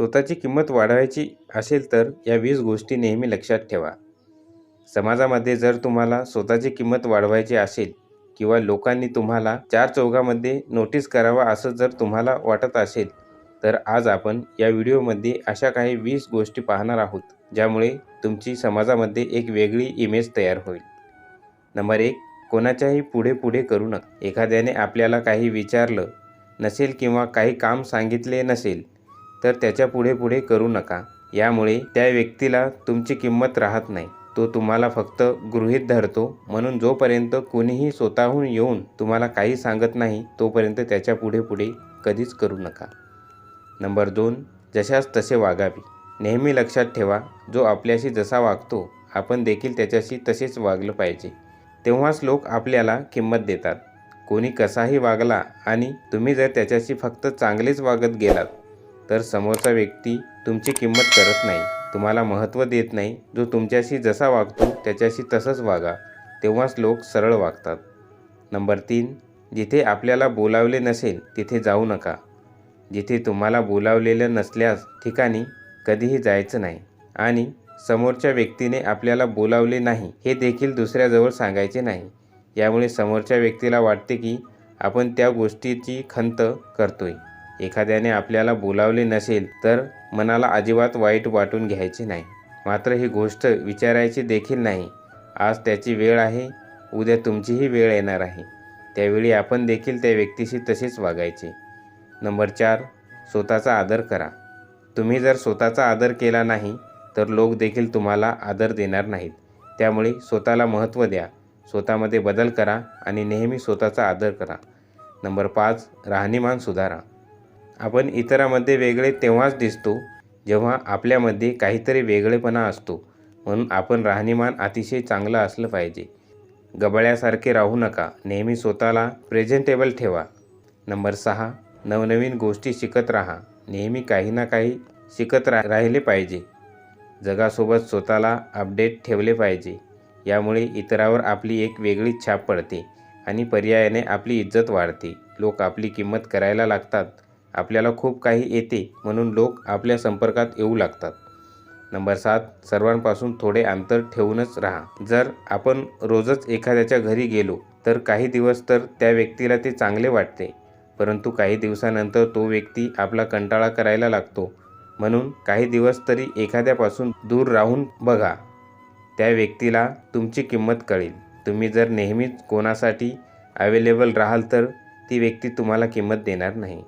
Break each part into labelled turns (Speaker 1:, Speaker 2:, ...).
Speaker 1: स्वतःची किंमत वाढवायची असेल तर या वीस गोष्टी नेहमी लक्षात ठेवा. समाजामध्ये जर तुम्हाला स्वतःची किंमत वाढवायची असेल किंवा लोकांनी तुम्हाला चार चौघामध्ये नोटीस करावा असं जर तुम्हाला वाटत असेल तर आज आपण या व्हिडिओमध्ये अशा काही वीस गोष्टी पाहणार आहोत ज्यामुळे तुमची समाजामध्ये एक वेगळी इमेज तयार होईल. नंबर एक कोणाच्याही पुढे पुढे करू नका. एखाद्याने आपल्याला काही विचारलं नसेल किंवा काही काम सांगितले नसेल तर त्याच्या पुढे पुढे करू नका. यामुळे त्या व्यक्तीला तुमची किंमत राहत नाही. तो तुम्हाला फक्त गृहीत धरतो. म्हणून जोपर्यंत कोणीही स्वतःहून येऊन तुम्हाला काही सांगत नाही तोपर्यंत त्याच्या पुढे पुढे कधीच करू नका. नंबर दोन जशास तसे वागावे. नेहमी लक्षात ठेवा जो आपल्याशी जसा वागतो आपण देखील त्याच्याशी तसेच वागलं पाहिजे. तेव्हाच लोक आपल्याला किंमत देतात. कोणी कसाही वागला आणि तुम्ही जर त्याच्याशी फक्त चांगलेच वागत गेलात तर समोरचा व्यक्ती तुमची किंमत करत नाही. तुम्हाला महत्त्व देत नाही. जो तुमच्याशी जसा वागतो त्याच्याशी तसंच वागा. तेव्हाच लोक सरळ वागतात. नंबर तीन जिथे आपल्याला बोलावले नसेल तिथे जाऊ नका. जिथे तुम्हाला बोलावलेलं नसल्यास ठिकाणी कधीही जायचं नाही. आणि समोरच्या व्यक्तीने आपल्याला बोलावले नाही हे देखील दुसऱ्याजवळ सांगायचे नाही. यामुळे समोरच्या व्यक्तीला वाटते की आपण त्या गोष्टीची खंत करतोय. एखाद्याने आपल्याला बोलावले नसेल तर मनाला अजिबात वाईट वाटून घ्यायचे नाही. मात्र ही गोष्ट विचारायची देखील नाही. आज त्याची वेळ आहे. उद्या तुमचीही वेळ येणार आहे. त्यावेळी आपण देखील त्या व्यक्तीशी तसेच वागायचे. नंबर चार स्वतःचा आदर करा. तुम्ही जर स्वतःचा आदर केला नाही तर लोक देखील तुम्हाला आदर देणार नाहीत. त्यामुळे स्वतःला महत्त्व द्या. स्वतःमध्ये बदल करा आणि नेहमी स्वतःचा आदर करा. नंबर पाच राहणीमान सुधारा. आपण इतरामध्ये वेगळे तेव्हाच दिसतो जेव्हा आपल्यामध्ये काहीतरी वेगळेपणा असतो. म्हणून आपण राहणीमान अतिशय चांगलं असलं पाहिजे. गबाळ्यासारखे राहू नका. नेहमी स्वतःला प्रेझेंटेबल ठेवा. नंबर सहा नवनवीन गोष्टी शिकत राहा. नेहमी काही ना काही शिकत रा राहिले पाहिजे. जगासोबत स्वतःला अपडेट ठेवले पाहिजे. यामुळे इतरावर आपली एक वेगळीच छाप पडते आणि पर्यायाने आपली इज्जत वाढते. लोक आपली किंमत करायला लागतात. आपल्याला खूप काही येते म्हणून लोक आपल्या संपर्कात येऊ लागतात. नंबर सात सर्वांपासून थोडे अंतर ठेवूनच राहा. जर आपण रोजच एखाद्याच्या घरी गेलो तर काही दिवस तर त्या व्यक्तीला ते चांगले वाटते परंतु काही दिवसानंतर तो व्यक्ती आपला कंटाळा करायला लागतो. म्हणून काही दिवस तरी एखाद्यापासून दूर राहून बघा. त्या व्यक्तीला तुमची किंमत कळेल. तुम्ही जर नेहमीच कोणासाठी अवेलेबल राहाल तर ती व्यक्ती तुम्हाला किंमत देणार नाही.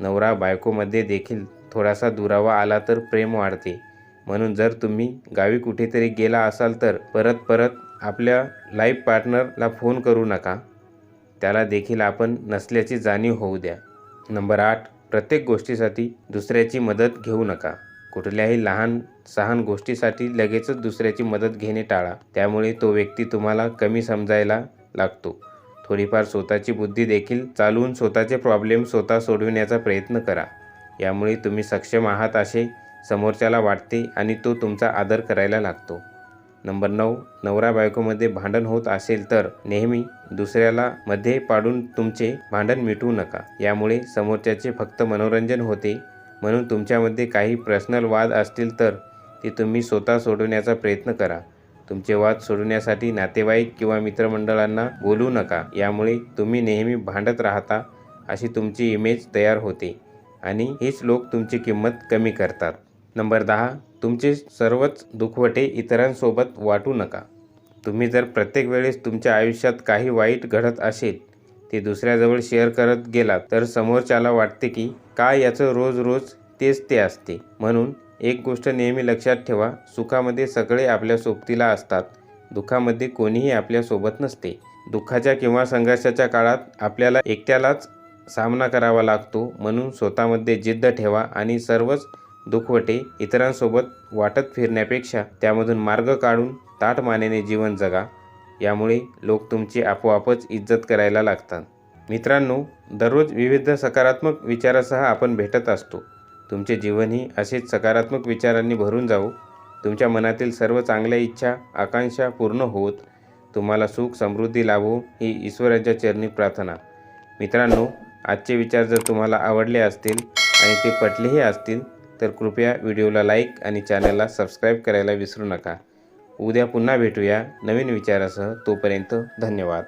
Speaker 1: नवरा बायकोमध्ये देखील थोडासा दुरावा आला तर प्रेम वाढते. म्हणून जर तुम्ही गावी कुठेतरी गेला असाल तर परत परत आपल्या लाईफ पार्टनरला फोन करू नका. त्याला देखील आपण नसल्याची जाणीव होऊ द्या. नंबर आठ प्रत्येक गोष्टीसाठी दुसऱ्याची मदत घेऊ नका. कुठल्याही लहान सहान गोष्टीसाठी लगेचच दुसऱ्याची मदत घेणे टाळा. त्यामुळे तो व्यक्ती तुम्हाला कमी समजायला लागतो. थोडीफार स्वतःची बुद्धी देखील चालवून स्वतःचे प्रॉब्लेम स्वतः सोडविण्याचा प्रयत्न करा. यामुळे तुम्ही सक्षम आहात असे समोरच्याला वाटते आणि तो तुमचा आदर करायला लागतो. नंबर नऊ नवरा बायकोमध्ये भांडण होत असेल तर नेहमी दुसऱ्याला मध्ये पाडून तुमचे भांडण मिटवू नका. यामुळे समोरच्याचे फक्त मनोरंजन होते. म्हणून तुमच्यामध्ये काही पर्सनल वाद असतील तर ते तुम्ही स्वतः सोडवण्याचा प्रयत्न करा. तुमचे वाद सोडवण्यासाठी नातेवाईक किंवा मित्रमंडळांना बोलू नका. यामुळे तुम्ही नेहमी भांडत राहता अशी तुमची इमेज तयार होते आणि हेच लोक तुमची किंमत कमी करतात. नंबर दहा तुमचे सर्वच दुखवटे इतरांसोबत वाटू नका. तुम्ही जर प्रत्येक वेळेस तुमच्या आयुष्यात काही वाईट घडत असेल ते दुसऱ्याजवळ शेअर करत गेलात तर समोरच्याला वाटते की काय याचं रोज रोज तेच ते असते. म्हणून एक गोष्ट नेहमी लक्षात ठेवा सुखामध्ये सगळे आपल्या सोबतीला असतात. दुःखामध्ये कोणीही आपल्यासोबत नसते. दुःखाच्या किंवा संघर्षाच्या काळात आपल्याला एकट्यालाच सामना करावा लागतो. म्हणून स्वतःमध्ये जिद्द ठेवा आणि सर्वच दुखवटे इतरांसोबत वाटत फिरण्यापेक्षा त्यामधून मार्ग काढून ताठ मानेने जीवन जगा. यामुळे लोक तुमची आपोआपच इज्जत करायला लागतात. मित्रांनो दररोज विविध सकारात्मक विचारासह आपण भेटत असतो. तुमचे जीवनही असेच सकारात्मक विचारांनी भरून जाऊ तुमच्या मनातील सर्व चांगल्या इच्छा आकांक्षा पूर्ण होत तुम्हाला सुख समृद्धी लाभो ही ईश्वराच्या चरणी प्रार्थना. मित्रांनो आजचे विचार जर तुम्हाला आवडले असतील आणि ते पटलेही असतील तर कृपया व्हिडिओला लाईक आणि चॅनलला सबस्क्राईब करायला विसरू नका. उद्या पुन्हा भेटूया नवीन विचारासह. तोपर्यंत धन्यवाद.